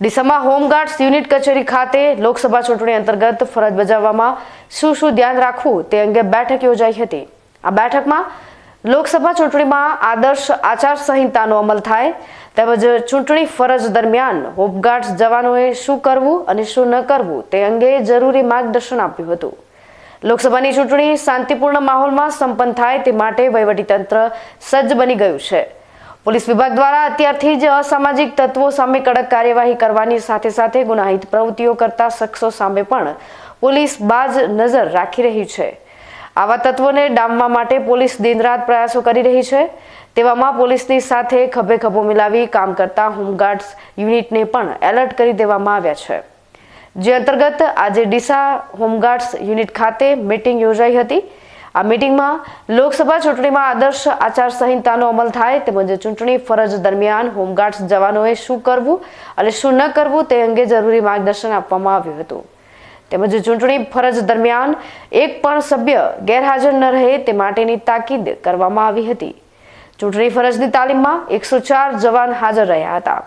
ડીસામાં home guards unit કચેરી ખાતે લોકસભા ચૂંટણી અંતર્ગત ફરજ બજાવવામાં શું શું ધ્યાન રાખવું તે અંગે બેઠક યોજાઈ હતી. આ બેઠકમાં લોકસભા ચૂંટણીમાં આદર્શ આચારસંહિતાનો અમલ થાય તેમજ ચૂંટણી ફરજ દરમિયાન હોમગાર્ડ્સ જવાનોએ શું કરવું અને શું ન કરવું તે અંગે જરૂરી માર્ગદર્શન આપ્યું હતું. લોકસભાની ચૂંટણી શાંતિપૂર્ણ માહોલમાં સંપન્ન થાય તે માટે વહીવટીતંત્ર સજ્જ બની ગયું છે. પોલીસ વિભાગ દ્વારા અત્યારથી જ અસામાજિક તત્વો સામે કડક કાર્યવાહી કરવાની સાથે સાથે ગુનાહિત પ્રવૃત્તિઓ કરતા શખ્સો સામે પણ પોલીસ બાજ નજર રાખી રહી છે. આવા તત્વોને ડામવા માટે પોલીસ દિનરાત પ્રયાસો કરી રહી છે. તેવામાં પોલીસની સાથે ખભે ખભો મિલાવી કામ કરતા હોમગાર્ડ્સ યુનિટને પણ એલર્ટ કરી દેવામાં આવ્યા છે. જે અંતર્ગત આજે ડીસા હોમગાર્ડ્સ યુનિટ ખાતે મીટિંગ યોજાઈ હતી. આ મીટિંગમાં લોકસભા ચૂંટણીમાં આદર્શ આચારસંહિતાનો અમલ થાય તેમજ ચૂંટણી ફરજ દરમિયાન હોમગાર્ડ્સ જવાનોએ શું કરવું અને શું ન કરવું તે અંગે જરૂરી માર્ગદર્શન આપવામાં આવ્યું હતું. તેમજ ચૂંટણી ફરજ દરમિયાન એક પણ સભ્ય ગેરહાજર ન રહે તે માટેની તાકીદ કરવામાં આવી હતી. ચૂંટણી ફરજની તાલીમમાં એકસો ચાર જવાન હાજર રહ્યા હતા.